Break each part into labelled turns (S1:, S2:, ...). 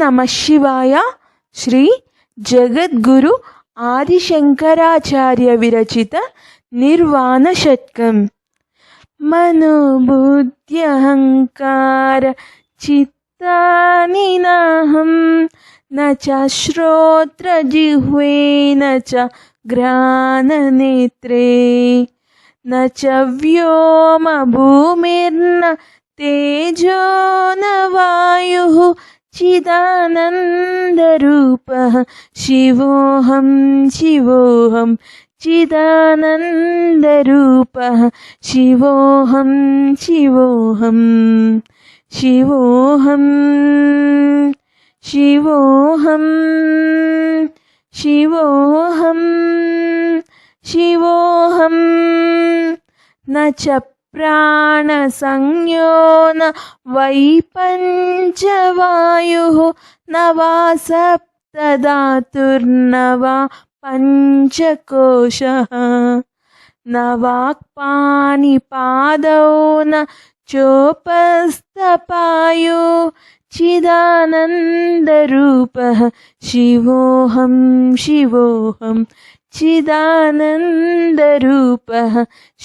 S1: నమ శివాయ శ్రీ జగద్గురు ఆదిశంకరాచార్య విరచిత నిర్వాణ షట్కం మనోబుద్ధ్యహంకార చిత్తాని నాహం न च श्रोत्रजिह्वे न च घ्राणनेत्रे न च व्योमभूमिर्न तेजो न वायुः चिदानन्दरूपः। शिवोऽहं शिवोऽहं चिदानन्दरूपः। शिवोऽहं शिवोऽहं शिवोऽहम् शिवोऽहं शिवोऽहं शिवोऽहं। न च प्राणसंज्ञो न वै पञ्चवायुः न वा सप्तधातुर्न वा पञ्चकोशः न वाक्पानिपादौ न चोपस्तपायु चिदानन्दरूपः शिवोऽहं शिवोऽहं चिदानन्दरूपः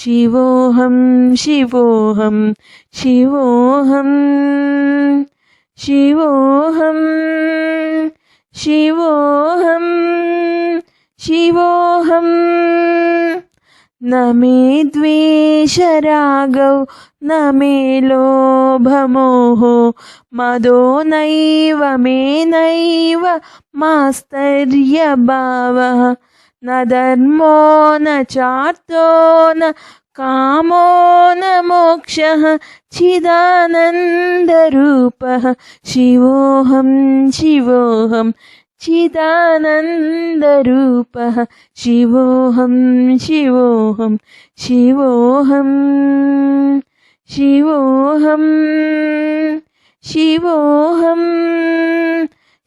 S1: शिवोऽहं शिवोऽहं शिवोऽहं शिवोऽहं शिवोऽहं शिवोऽहं न मे द्वेषरागौ न मे लोभमोहो मदो नैव मे नैव मास्तर्यभावः न धर्मो न चार्थो न कामो न मोक्षः चिदानन्दरूपः शिवोऽहं शिवोऽहं चिदानन्दरूपः शिवोऽहं शिवोऽहं शिवोऽहं शिवोऽहं शिवोऽहं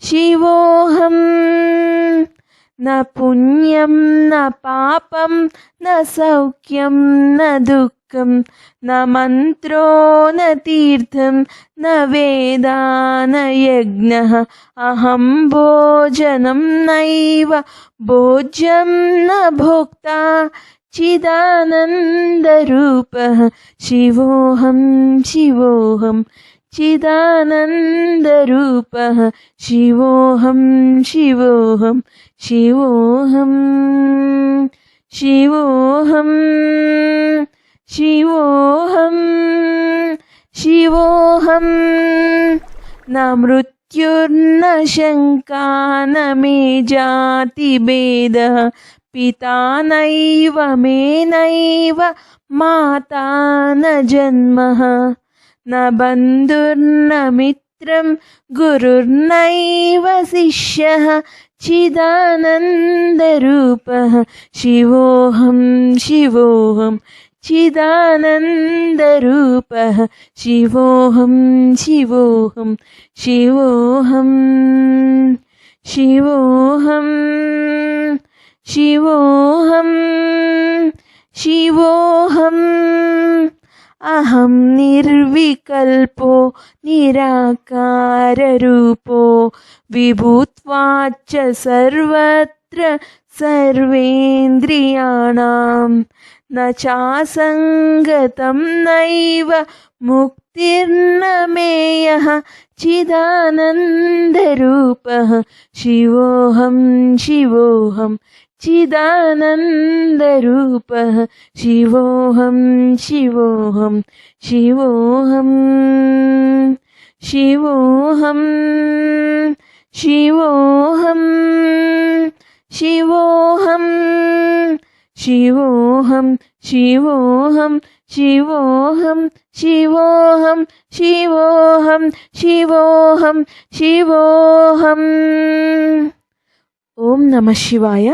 S1: शिवोऽहं न पुण्यं न पापं न सौख्यं न दुःखं न मन्त्रो न तीर्थं न वेदा न यज्ञः अहं भोजनं नैव भोज्यं न भोक्ता चिदानन्दरूपः शिवोऽहं शिवोऽहं चिदानन्दरूपः शिवोऽहं शिवोऽहं शिवोऽहं शिवोऽहं शिवोऽहं शिवोऽहं न मृत्युर्न शङ्का न मे जातिभेदः पिता नैव मे नैव माता न जन्मः न बन्धुर्न मित्रं गुरुर्नैव शिष्यः चिदानन्दरूपः शिवोऽहं शिवोऽहं चिदानन्दरूपः शिवोऽहं शिवोऽहं शिवोऽहं शिवोऽहं शिवोऽहं शिवोऽहम् അഹം നിർവികൽപ്പോ നിരാകാരൂപോ വിഭൂത്വാച്ച സർവത്ര സർവേന്ദ്രിയാണാം. നചാസംഗതം നൈവ മുക് मुक्तिर्न मेयः चिदानन्दरूपः शिवोऽहं शिवोऽहं चिदानन्दरूपः शिवोऽहं शिवोऽहं शिवोऽहं शिवोऽहं शिवोऽहं शिवोऽहं शिवोहम शिवोहम शिवोहम शिवोहम शिवोहम शिवोहम शिवोऽहम् ॐ नमः शिवाय।